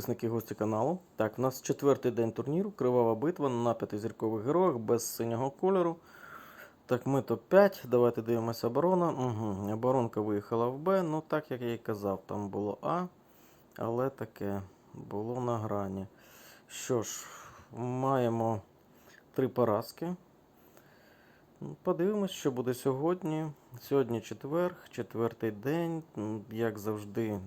підписники гості каналу. Так, у нас четвертий день турніру, кривава битва на п'ятизіркових героях без синього кольору. Так, ми топ-5. Давайте дивимося оборона. Угу. Оборонка виїхала в Б. Ну, так як я і казав, там було А, але таке було на грані. Що ж, маємо три поразки. Ну, Подивимось, що буде сьогодні. Сьогодні четвер, четвертий день. Як завжди,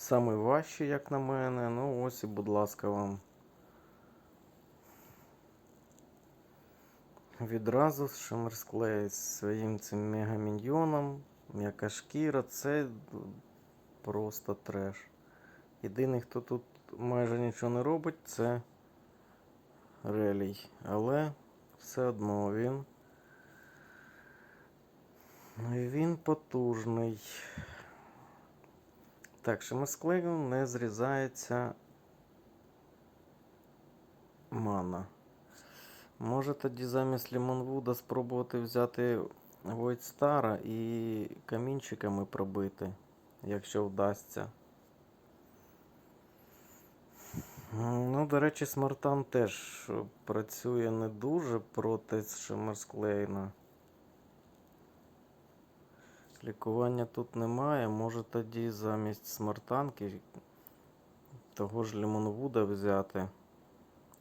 самий важчий, як на мене. Ну, ось і, будь ласка, вам. Відразу з Шиммерсклей з своїм цим мегаміньйоном. М'яка шкіра, це просто треш. Єдиний, хто тут майже нічого не робить, це релій. Але все одно він. Ну він потужний. Так, Шиммерсклею не зрізається мана. Може тоді замість Лімонвуда спробувати взяти Войдстара і камінчиками пробити, якщо вдасться. Ну, до речі, Смартан теж працює не дуже проти Шиммерсклейна. Лікування тут немає. Може тоді замість смартанки того ж Лімонвуда взяти.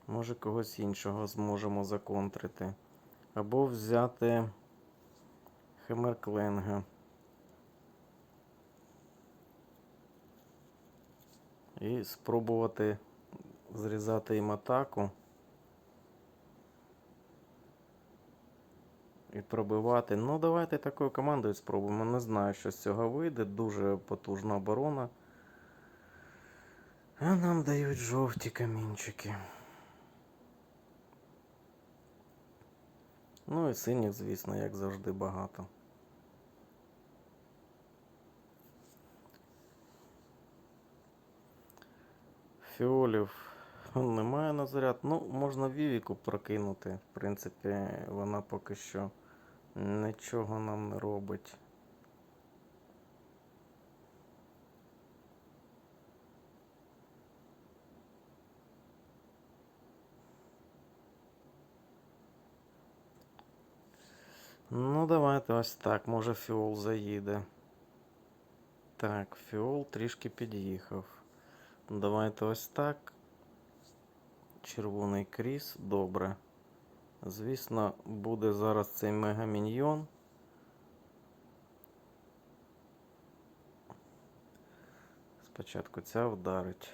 Може когось іншого зможемо законтрити. Або взяти Хемеркленга. І спробувати зрізати їм атаку. Пробивати. Ну, давайте такою командою спробуємо. Не знаю, що з цього вийде. Дуже потужна оборона. А нам дають жовті камінчики. Ну і синіх, звісно, як завжди, багато. Фіолів немає на заряд. Ну, можна Вівіку прокинути. В принципі, вона поки що нічого нам не робить. Ну, давайте ось так. Може фіол заїде. Так, фіол трішки під'їхав. Давайте ось так. Червоний кріс, добре. Звісно, буде зараз цей мегаміньйон. Спочатку ця вдарить.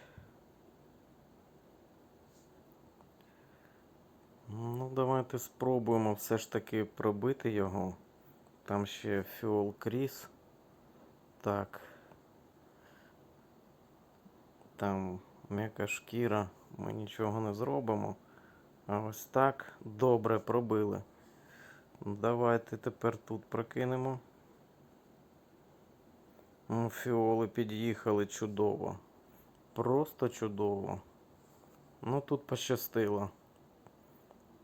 Ну, давайте спробуємо все ж таки пробити його. Там ще фіол кріс. Так. Там м'яка шкіра. Ми нічого не зробимо. Ось так добре пробили. Давайте тепер тут прокинемо. Ну, Фіоли під'їхали чудово. Просто чудово. Ну тут пощастило.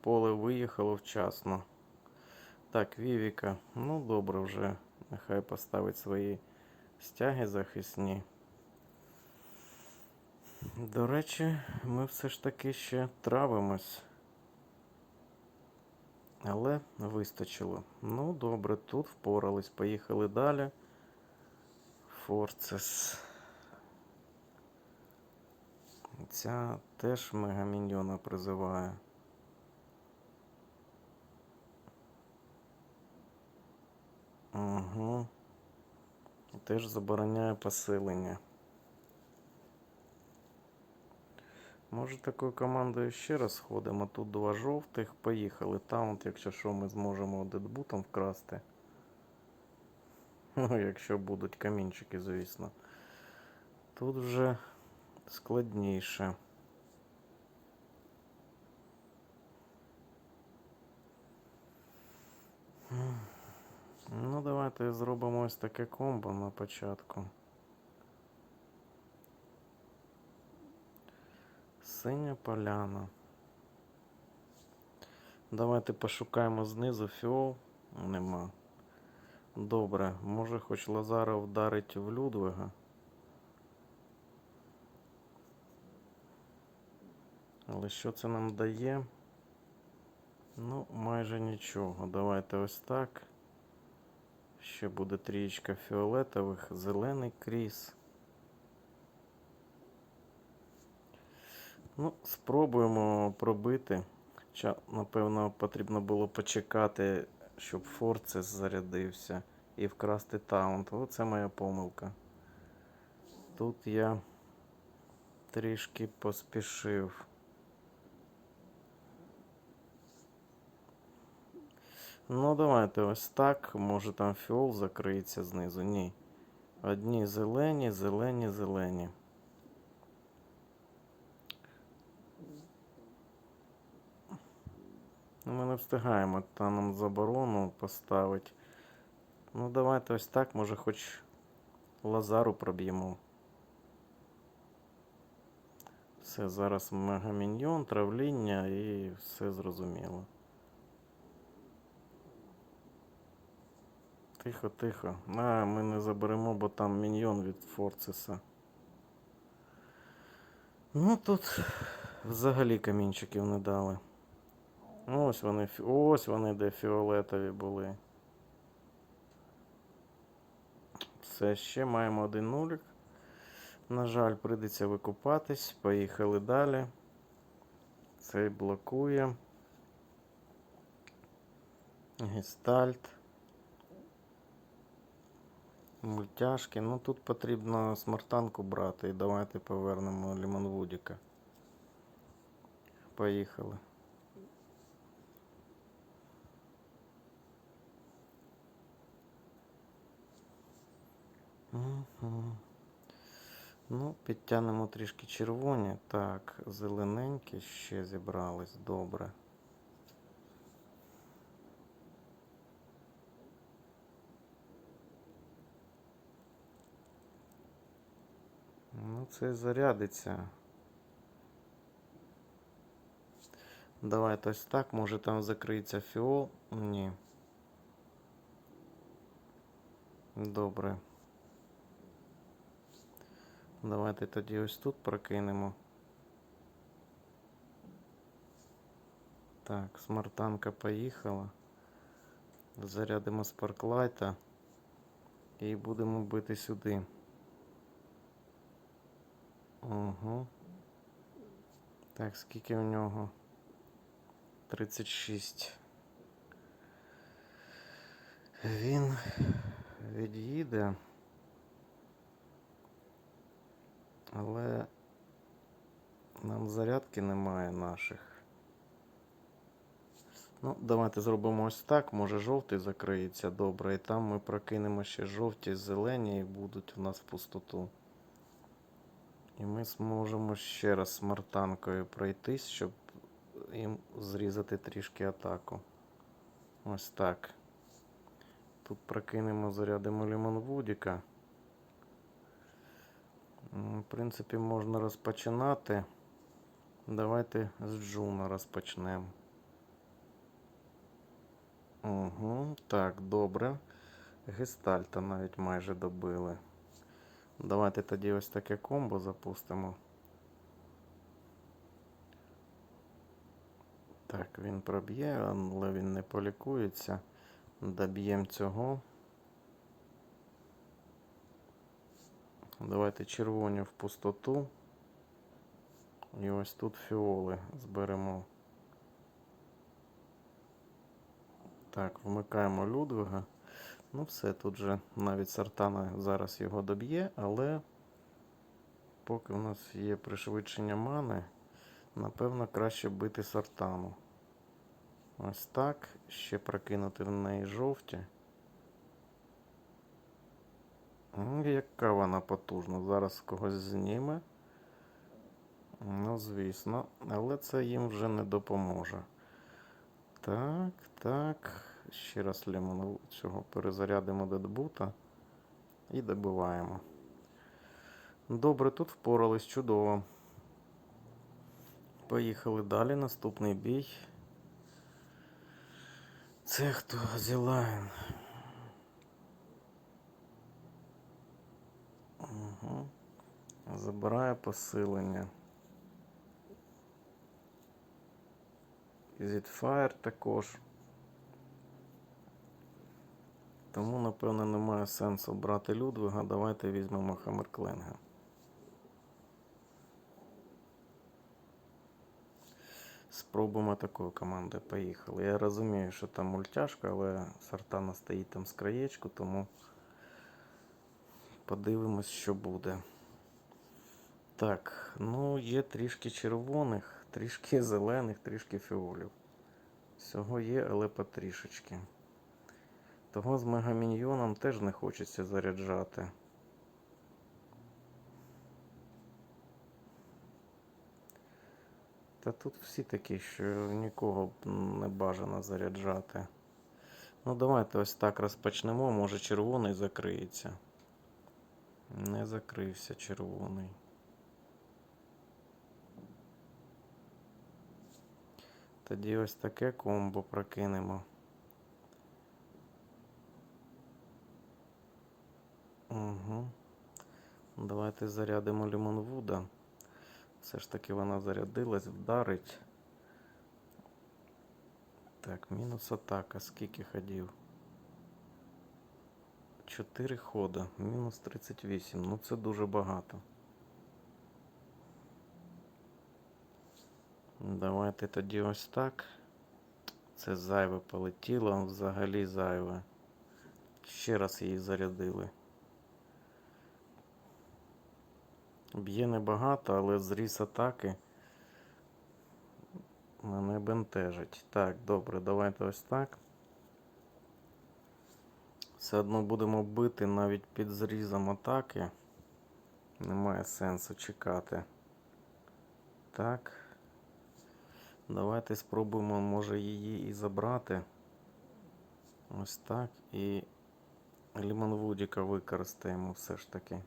Поле виїхало вчасно. Так, Вівіка. Ну добре вже. Нехай поставить свої стяги захисні. До речі, ми все ж таки ще травимось. Але вистачило. Ну, добре, тут впорались. Поїхали далі. Форцес. Ця теж мегаміньйона призиває. Угу. Теж забороняє посилення. Може такою командою ще раз ходимо. Тут два жовтих. Поїхали. Там, якщо що, ми зможемо дедбутом вкрасти. Ну, якщо будуть камінчики, звісно. Тут вже складніше. Ну, давайте зробимо ось таке комбо на початку. Синя поляна. Давайте пошукаємо знизу фіол. Нема. Добре, може хоч Лазаров вдарить в Людвига. Але що це нам дає? Ну, майже нічого. Давайте ось так. Ще буде трієчка фіолетових, зелений кріс. Ну, спробуємо пробити. Ча, напевно, потрібно було почекати, щоб Форцес зарядився і вкрасти таунт. Оце моя помилка. Тут я трішки поспішив. Ну, давайте ось так. Може там фіол закриється знизу. Ні. Одні зелені, зелені, зелені. Ну, Ми не встигаємо там нам заборону поставити. Ну, давайте ось так, може хоч лазару проб'ємо. Все, зараз мегаміньйон, травління і все зрозуміло. Тихо, тихо. А, ми не заберемо, бо там міньйон від Форцеса. Ну тут взагалі камінчиків не дали. Ось вони, ось вони де фіолетові були. Все, ще маємо один нулик. На жаль, прийдеться викупатись. Поїхали далі. Цей блокує. Гестальт. Мультяшки. Ну тут потрібно смартанку брати. І давайте повернемо Лімонвудіка. Поїхали. Ну, підтягнемо трішки червоні. Так, зелененькі ще зібрались. Добре. Ну, це зарядиться. Давайте ось так. Може там закриється фіол? Ні. Добре. Давайте тоді ось тут прокинемо. Так, смартанка поїхала. Зарядимо спарклайта і будемо бити сюди. Угу. Так, скільки в нього? 36. Він від'їде. Але нам зарядки немає наших. Ну, давайте зробимо ось так. Може жовтий закриється добре. І там ми прокинемо ще жовті, зелені і будуть у нас в пустоту. І ми зможемо ще раз смартанкою пройтись, щоб їм зрізати трішки атаку. Ось так. Тут прокинемо, зарядимо Лімон Вудіка. М, В принципі, можна розпочинати. Давайте з Джуна розпочнемо. Угу, так, добре. Гестальта навіть майже добили. Давайте тоді ось таке комбо запустимо. Так, він проб'є, але він не полікується. Доб'ємо цього. Давайте червоні в пустоту. І ось тут фіоли зберемо. Так, вмикаємо Людвига. Ну все, тут же навіть Сартана зараз його доб'є, але поки у нас є пришвидшення мани, напевно, краще бити Сартану. Ось так. Ще прокинути в неї жовті. Яка вона потужна. Зараз когось зніме. Ну, звісно, але це їм вже не допоможе. Так, так. Ще раз лімон цього перезарядимо дедбута і добиваємо. Добре, тут впорались чудово. Поїхали далі. Наступний бій. Це хто? Зілайн. Забирає посилення. Zitfire також. Тому, напевно, немає сенсу брати Людвига. Давайте візьмемо Хаммеркленга. Спробуємо такою командою. Поїхали. Я розумію, що там мультяшка, але Сартана стоїть там з краєчку, тому подивимось, що буде. Так, ну є трішки червоних, трішки зелених, трішки фіолів. Всього є, але потрішечки. Того з мегаміньйоном теж не хочеться заряджати. Та тут всі такі, що нікого б не бажано заряджати. Ну, давайте ось так розпочнемо. Може червоний закриється. Не закрився червоний. Тоді ось таке комбо прокинемо. Угу. Давайте зарядимо Лімонвуда. Все ж таки вона зарядилась, вдарить. Так, мінус атака. Скільки ходів? 4 хода. Мінус 38. Ну це дуже багато. Давайте тоді ось так. Це зайве полетіло, взагалі зайве. Ще раз її зарядили. Б'є небагато, але зріс атаки мене бентежить. Так, добре, давайте ось так. Все одно будемо бити навіть під зрізом атаки. Немає сенсу чекати. Так. Давайте спробуємо, може, її і забрати. Ось так. І Лімонвудіка використаємо все ж таки.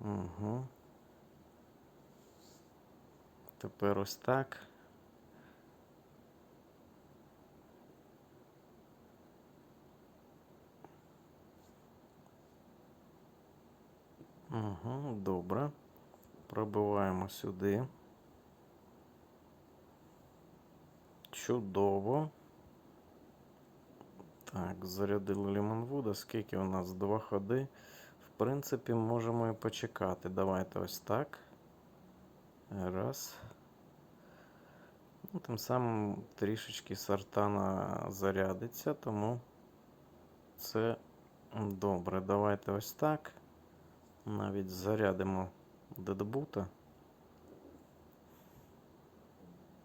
Угу. Тепер ось так. Угу, добре. Пробиваємо сюди. Чудово. Так, зарядили Лімонвуда. Скільки у нас? Два ходи. В принципі, можемо і почекати. Давайте ось так. Раз. Ну, Тим самим трішечки сартана зарядиться, тому це добре. Давайте ось так. Навіть зарядимо дедбута.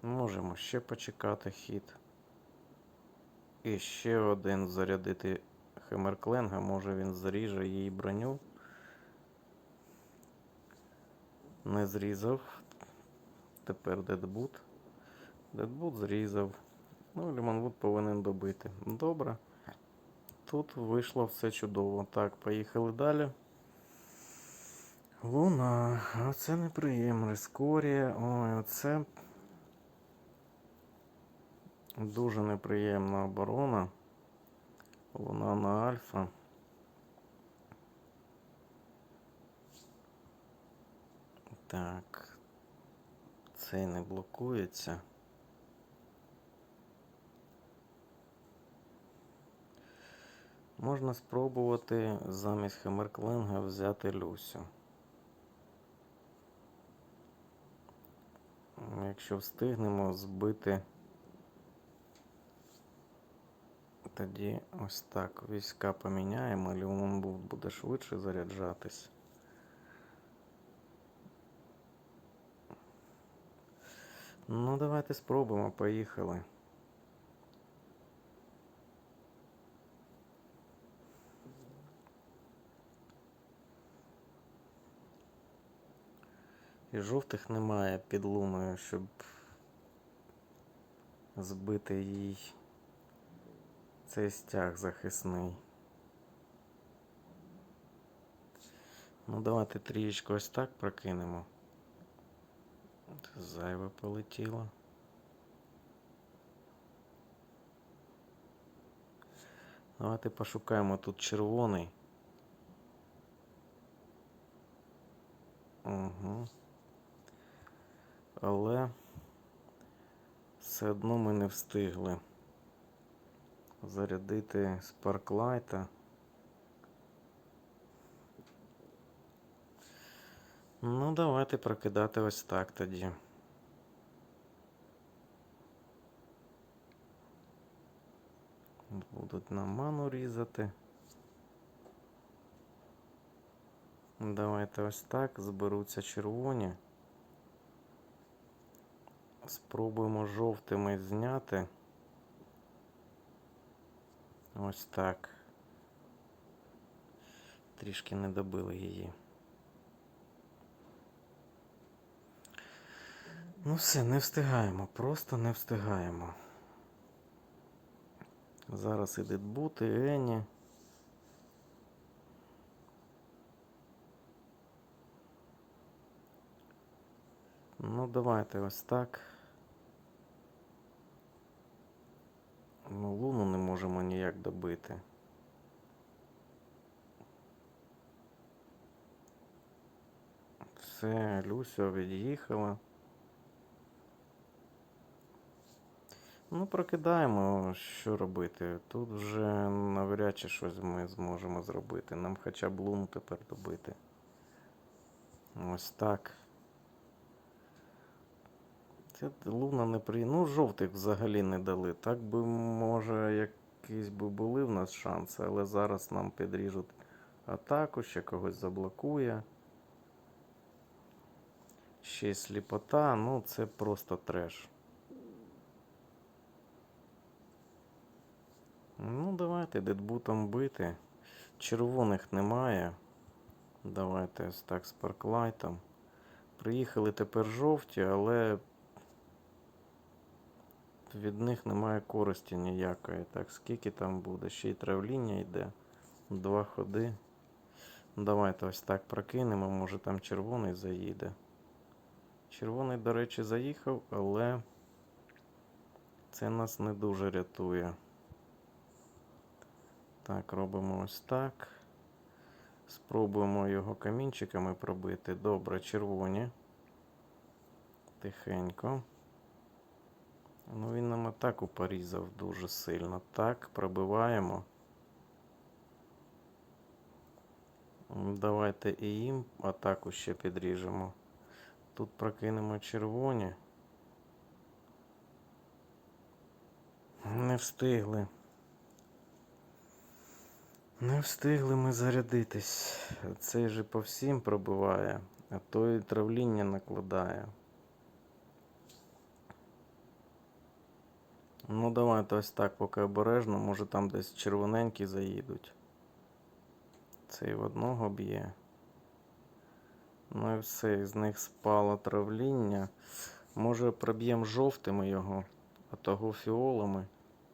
Можемо ще почекати хід. І ще один зарядити Хемеркленга. Може він зріже її броню. Не зрізав. Тепер дедбут. Дедбут зрізав. Ну, Лімонвуд повинен добити. Добре. Тут вийшло все чудово. Так, поїхали далі. Луна, оце неприємно. Рискорія. Ой, оце дуже неприємна оборона. Луна на альфа. Так. Цей не блокується. Можна спробувати замість Хемеркленга взяти Люсю. Якщо встигнемо збити, тоді ось так війська поміняємо, Лімонбуд буде швидше заряджатись. Ну, давайте спробуємо, поїхали. І жовтих немає під луною, щоб збити їй цей стяг захисний. Ну, давайте трієчку ось так прокинемо. Зайве полетіло. Давайте пошукаємо тут червоний. Угу. Але Все одно ми не встигли зарядити спарклайта. Ну, давайте прокидати ось так тоді. Будуть на ману різати. Давайте ось так. Зберуться червоні. Спробуємо жовтими зняти. Ось так. Трішки не добили її. Ну все, не встигаємо, просто не встигаємо. Зараз ідуть бути, Ені. Ну, давайте ось так. Ну, луну не можемо ніяк добити. Все, Люся від'їхала. Ну, прокидаємо, що робити. Тут вже навряд чи щось ми зможемо зробити. Нам хоча б луну тепер добити. Ось так. Луна не при... Ну, жовтих взагалі не дали. Так би, може, якісь би були в нас шанси, але зараз нам підріжуть атаку, ще когось заблокує. Ще й сліпота, ну це просто треш. Ну, давайте дедбутом бити. Червоних немає. Давайте ось так з парклайтом. Приїхали тепер жовті, але від них немає користі ніякої. Так, скільки там буде? Ще й травління йде. Два ходи. Давайте ось так прокинемо, може там червоний заїде. Червоний, до речі, заїхав, але це нас не дуже рятує. Так, робимо ось так. Спробуємо його камінчиками пробити. Добре, червоні. Тихенько. Ну, він нам атаку порізав дуже сильно. Так, пробиваємо. Давайте і їм атаку ще підріжемо. Тут прокинемо червоні. Не встигли. Не встигли ми зарядитись. Цей же по всім пробиває, а той травління накладає. Ну, давайте ось так, поки обережно, може там десь червоненькі заїдуть. Цей в одного б'є. Ну і все, з них спало травління. Може проб'ємо жовтими його, а того фіолами.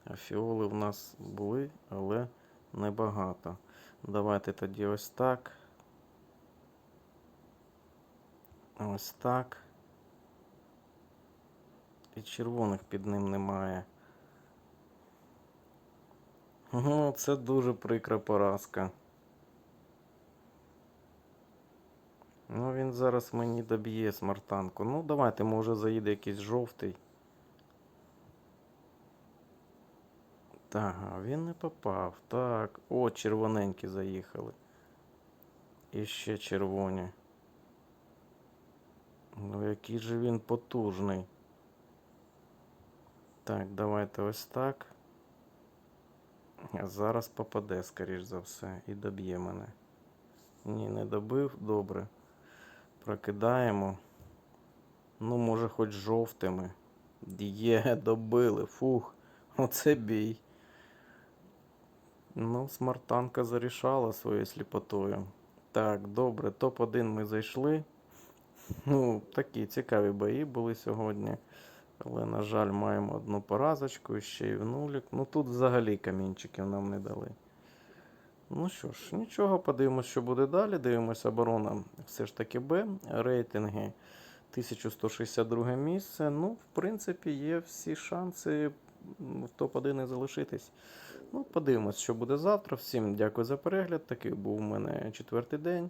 А фіоли в нас були, але небагато. Давайте тоді ось так. Ось так. І червоних під ним немає. Ну, це дуже прикра поразка. Ну, він зараз мені доб'є смартанку. Ну, давайте, може заїде якийсь жовтий. Так, він не попав. Так. О, червоненькі заїхали. І ще червоні. Ну, який же він потужний. Так, давайте ось так. Зараз попаде, скоріш за все, і доб'є мене. Ні, не добив, добре. Прокидаємо. Ну, може, хоч жовтими. Є, добили. Фух. Оце бій. Ну, смартанка зарішала своєю сліпотою. Так, добре, топ-1 ми зайшли. Ну, такі цікаві бої були сьогодні. Але, на жаль, маємо одну поразочку ще й в нулік. Ну тут взагалі камінчиків нам не дали. Ну що ж, нічого, подивимось, що буде далі. Дивимося, оборона все ж таки Б. Рейтинги 1162 місце. Ну, в принципі, є всі шанси в топ-1 і залишитись. Ну, подивимось, що буде завтра. Всім дякую за перегляд. Такий був у мене четвертий день.